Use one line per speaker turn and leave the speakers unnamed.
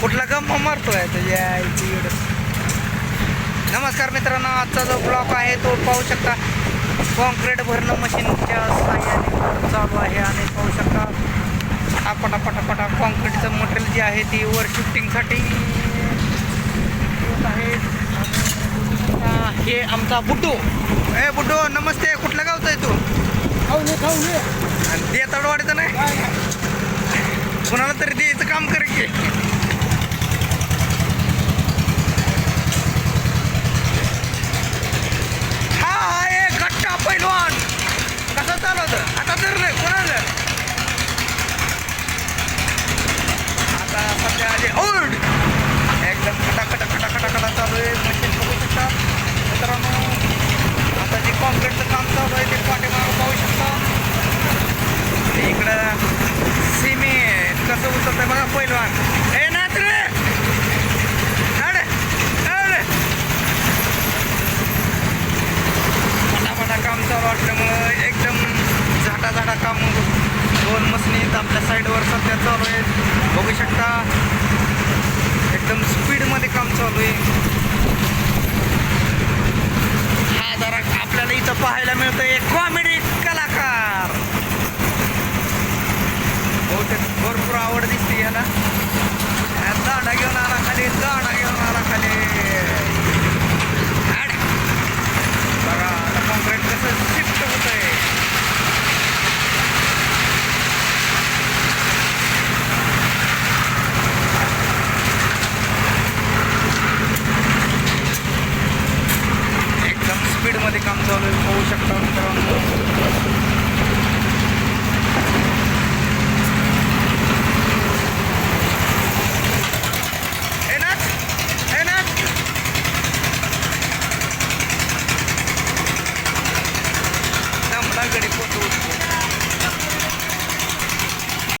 कुठला गम मारतोय तुझ्या आईची. नमस्कार मित्रांनो आजचा जो ब्लॉक आहे तो पाहू शकता. कॉन्क्रीट भरणं मशीनच्या साह्याने चालू आहे आणि पाहू शकता. पटापटा पटापटा कॉन्क्रीटचं मटेरियल जे आहे ती वर शिफ्टिंगसाठी येत आहे. हे आमचा बुड्डू. ए बुड्डू नमस्ते. कुठल्या गावचा आहे तू? आणि दे तडवाडीचं नाही. कुणाला तरी द्यायचं काम कर की हा आहे गट्टा पैलवान कसं चालवतं आता तर नाही कोणाचं आता सध्या आले ओल्ड एकदम खटा खटा खटा खटा खटा चालू आहे मशीन बघू शकता मित्रांनो आता जे कॉन्क्रीटचं काम चालू आहे ते पाठीमागं पाहू शकता. इकडं सिमी कसं उचलतंय बघा पहिलवान हे नाच रे नाड, काम चालू असल्यामुळं एकदम झाटा झाटा काम दोन मशीनीत आपल्या साईडवर सध्या चालू आहेत. बघू शकता एकदम स्पीडमध्ये काम चालू आहे. मिळतं एक कॉमेडी कलाकार. बहुतेक भरपूर आवड दिसते याला. काम चालू आहे